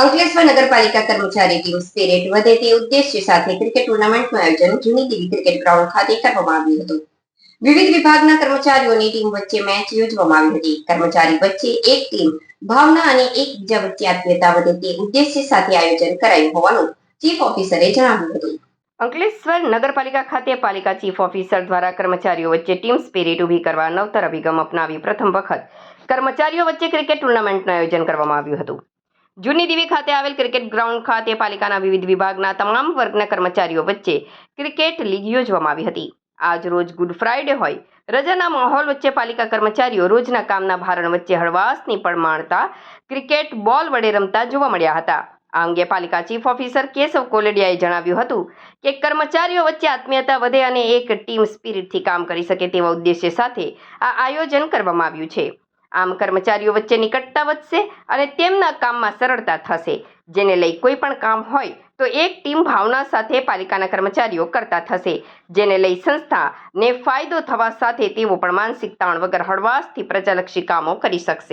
અંકલેશ્વર નગરપાલિકા કર્મચારી team spirit વધે તે ઉદ્દેશ્ય સાથે ક્રિકેટ ટુર્નામેન્ટનું આયોજન જૂની દેવી ક્રિકેટ ગ્રાઉન્ડ ખાતે કરવામાં આવ્યું હતું. વિવિધ વિભાગના કર્મચારીઓની ટીમ વચ્ચે મેચ યોજવામાં આવી હતી. કર્મચારી વચ્ચે એક ટીમ ભાવના અને એકબીજા વચ્ચે આત્મીયતા વધે તે ઉદ્દેશ્ય સાથે આયોજન કરાયું હોવાનું ચીફ ઓફિસરે જણાવ્યું હતું. અંકલેશ્વર નગરપાલિકા ખાતે પાલિકા ચીફ ઓફિસર દ્વારા કર્મચારીઓ વચ્ચે ટીમ સ્પિરિટ ઊભી કરવા નવતર અભિગમ અપનાવી પ્રથમ વખત કર્મચારીઓ વચ્ચે ક્રિકેટ ટુર્નામેન્ટનું આયોજન કરવામાં આવ્યું હતું. જૂની દીવી ખાતે આવેલ ક્રિકેટ ગ્રાઉન્ડ ખાતે પાલિકાના વિવિધ વિભાગના તમામ વર્ગના કર્મચારીઓ વચ્ચે ક્રિકેટ લીગ યોજવામાં આવી હતી. આજ રોજ ગુડ ફ્રાઇડે હોય, રજાના માહોલ વચ્ચે પાલિકા કર્મચારીઓ રોજના કામના ભારણ વચ્ચે હળવાશની પણ માણતા ક્રિકેટ બોલ વડે રમતા જોવા મળ્યા હતા. આ અંગે પાલિકા ચીફ ઓફિસર કેશવ કોલેડિયાએ જણાવ્યું હતું કે કર્મચારીઓ વચ્ચે આત્મીયતા વધે અને એક ટીમ સ્પિરિટથી કામ કરી શકે તેવા ઉદ્દેશ્ય સાથે આ આયોજન કરવામાં આવ્યું છે. આમ કર્મચારીઓ વચ્ચે નિકટતા વધશે અને તેમના કામમાં સરળતા થશે. જેને લઈ કોઈ પણ કામ હોય તો એક ટીમ ભાવના સાથે પાલિકાના કર્મચારીઓ કરતા થશે. જેને લઈ સંસ્થાને ફાયદો થવા સાથે તેઓ પણ માનસિક તાણ વગર હળવાશથી પ્રજાલક્ષી કામો કરી શકશે.